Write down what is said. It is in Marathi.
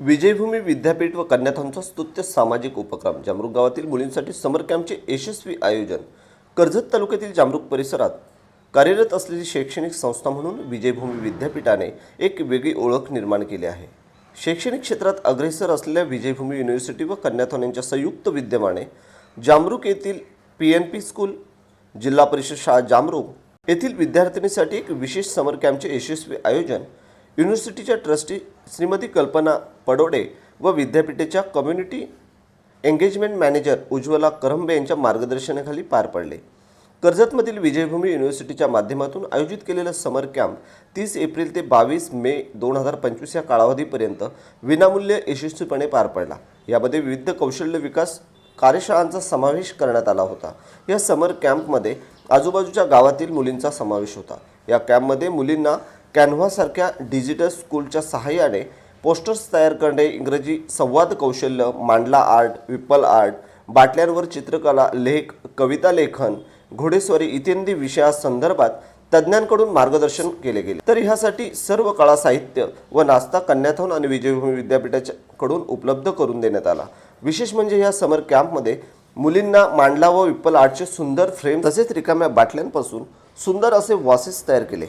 विजयभूमी विद्यापीठ व कन्याथानचा स्तुत्य सामाजिक उपक्रम. जामरुक गावातील मुलींसाठी समर कॅम्पचे यशस्वी आयोजन. कर्जत तालुक्यातील जामरुक परिसरात कार्यरत असलेली शैक्षणिक संस्था म्हणून विजयभूमी विद्यापीठाने एक वेगळी ओळख निर्माण केली आहे. शैक्षणिक क्षेत्रात अग्रेसर असलेल्या विजयभूमी युनिव्हर्सिटी व कन्याथान यांच्या संयुक्त विद्यमाने जामरुक येथील पी एन पी स्कूल जिल्हा परिषद शाळा जामरुक येथील विद्यार्थिनीसाठी एक विशेष समर कॅम्पचे यशस्वी आयोजन युनिव्हर्सिटीच्या ट्रस्टी श्रीमती कल्पना पडोडे व विद्यापीठाच्या community engagement manager Ujjwala Karambe यांच्या मार्गदर्शनाखाली पार पडले. कर्जतमधील विजयभूमी युनिव्हर्सिटीच्या माध्यमातून आयोजित केलेलं समर कॅम्प तीस एप्रिल ते बावीस मे दोन हजार पंचवीस या कालावधीपर्यंत विनामूल्य यशस्वीपणे पार पडला. यामध्ये विविध कौशल्य विकास कार्यशाळांचा समावेश करण्यात आला होता. या समर कॅम्पमध्ये आजूबाजूच्या गावातील मुलींचा समावेश होता. या कॅम्पमध्ये मुलींना कॅनव्हासारख्या डिजिटल स्कूलच्या सहाय्याने पोस्टर्स तयार करणे इंग्रजी संवाद कौशल्य मांडला आर्ट विप्पल आर्ट बाटल्यांवर चित्रकला लेख कविता लेखन घोडेस्वारी इत्यादी विषयासंदर्भात तज्ज्ञांकडून मार्गदर्शन केले गेले. तर ह्यासाठी सर्व कला साहित्य व नास्ता कन्याथोन आणि विजयभूमी विद्यापीठाच्याकडून उपलब्ध करून देण्यात आला. विशेष म्हणजे ह्या समर कॅम्पमध्ये मुलींना मांडला व विप्पल आर्टचे सुंदर फ्रेम तसेच रिकाम्या बाटल्यांपासून सुंदर असे वासेस तयार केले.